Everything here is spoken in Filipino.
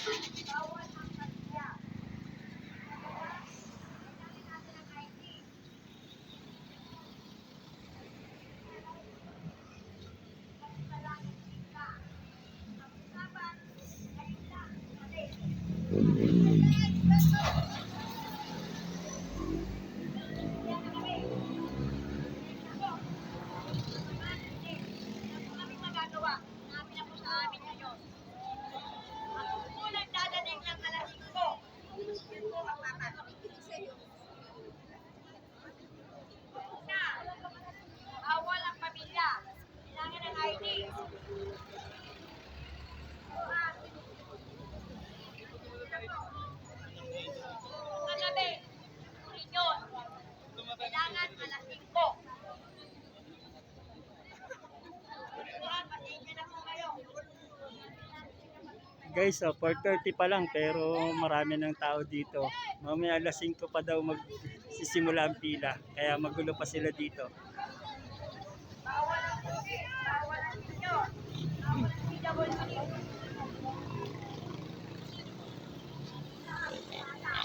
Bawal ang Guys, oh, 4.30 pa lang pero marami ng tao dito. Mamaya alas 5 pa daw magsisimula ang pila. Kaya magulo pa sila dito.